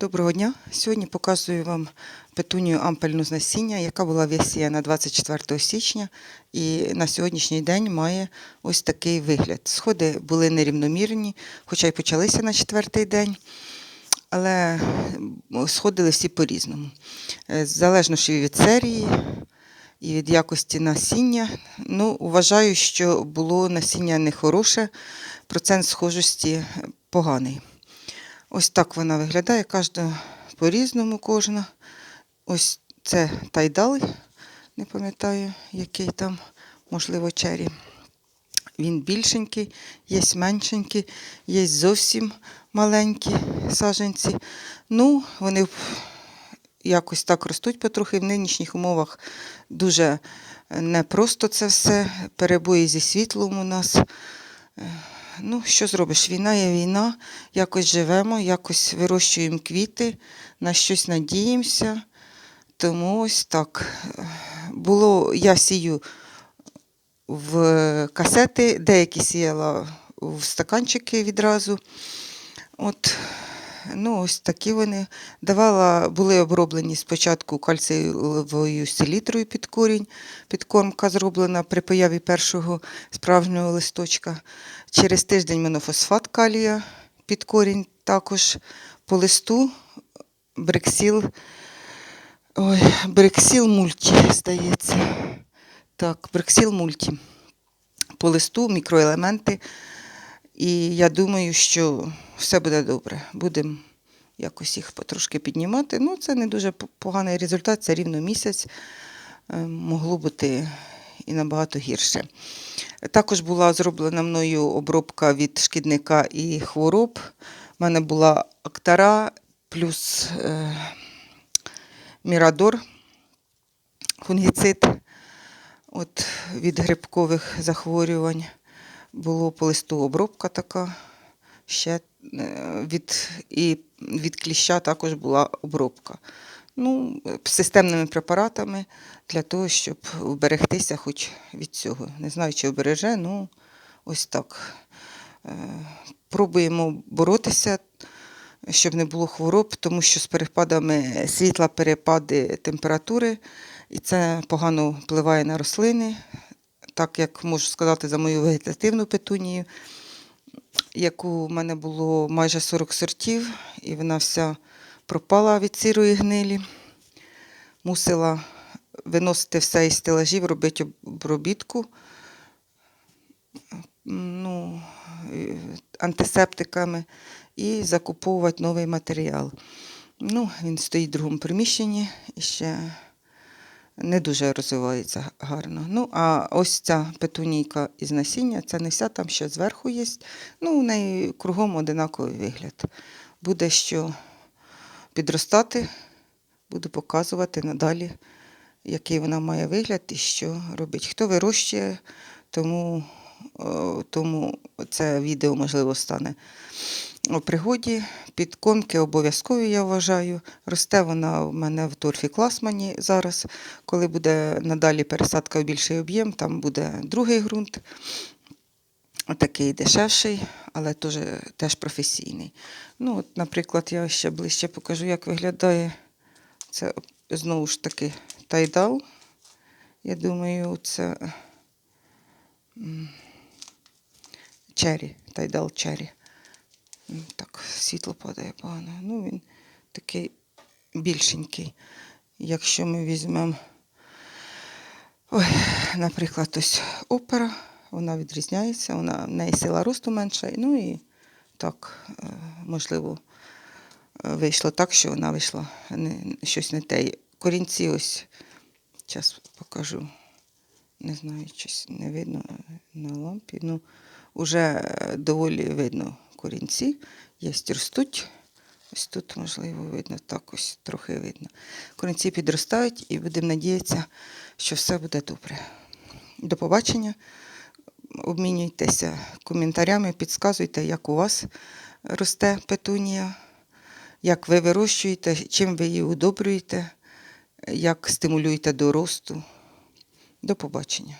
Доброго дня! Сьогодні показую вам петунію ампельну з насіння, яка була висіяна 24 січня і на сьогоднішній день має ось такий вигляд. Сходи були нерівномірні, хоча й почалися на четвертий день, але сходили всі по-різному. Е, Залежно від серії і від якості насіння. Ну, вважаю, що було насіння нехороше, процент схожості поганий. Ось так вона виглядає, кожна по-різному кожна. Ось це тайдал, не пам'ятаю, який там, можливо, чері. Він більшенький, є меншенький, є зовсім маленькі саджанці. Ну, вони якось так ростуть потрохи в нинішніх умовах. Дуже непросто це все. Перебої зі світлом у нас. Ну, що зробиш? Війна є війна, якось живемо, якось вирощуємо квіти, на щось надіємося. Тому ось так. Було, я сію в касети, деякі сіяла в стаканчики відразу. От, ну, ось такі вони. Давала, були оброблені спочатку кальцієвою селітрою під корінь. Підкормка зроблена при появі першого справжнього листочка. Через тиждень монофосфат калія під корінь також по листу брексіл. Ой, брексіл мульті, здається. Так, брексіл мульті. По листу мікроелементи. І я думаю, що все буде добре. Будемо якось їх потрошки піднімати. Ну, це не дуже поганий результат, це рівно місяць. Е, Могло бути і набагато гірше. Також була зроблена мною обробка від шкідника і хвороб. У мене була актара плюс е, мірадор, фунгіцид от, від грибкових захворювань. Було по листу обробка така. Ще е, від, і від кліща також була обробка. Ну, системними препаратами для того, щоб вберегтися хоч від цього. Не знаю, чи вбереже, ну ось так. Е, Пробуємо боротися, щоб не було хвороб, тому що з перепадами світла перепади температури, і це погано впливає на рослини. Так як можу сказати за мою вегетативну петунію, яку в мене було майже 40 сортів, і вона вся пропала від сірої гнилі. Мусила виносити все із стелажів, робити обробітку ну, антисептиками і закуповувати новий матеріал. Ну, він стоїть в другому приміщенні і ще не дуже розвивається гарно. Ну, а ось ця петунійка із насіння, це не вся, там ще зверху є. Ну, у неї кругом одинаковий вигляд. Буде що підростати, буду показувати надалі, який вона має вигляд і що робить. Хто вирощує, тому, тому це відео, можливо, стане у пригоді. Підкормки обов'язкові, я вважаю. Росте вона в мене в торфі класмані зараз. Коли буде надалі пересадка в більший об'єм, там буде другий ґрунт. Такий дешевший, але теж, теж професійний. Ну, от, наприклад, я ще ближче покажу, як виглядає. Це знову ж таки тайдал. Я думаю, це чері, тайдал чері. Світло падає погано. Ну, він такий більшенький. Якщо ми візьмемо, ой, наприклад, ось опера, вона відрізняється, вона, в неї сила росту менша. Ну і так, е, можливо, вийшло так, що вона вийшла не, щось не те. Корінці ось, зараз покажу. Не знаю, щось не видно на лампі. Ну, вже доволі видно корінці. Є ростуть. Ось тут, можливо, видно, так ось трохи видно. Корінці підростають і будемо надіятися, що все буде добре. До побачення. Обмінюйтеся коментарями, підказуйте, як у вас росте петунія, як ви вирощуєте, чим ви її удобрюєте, як стимулюєте до росту. До побачення.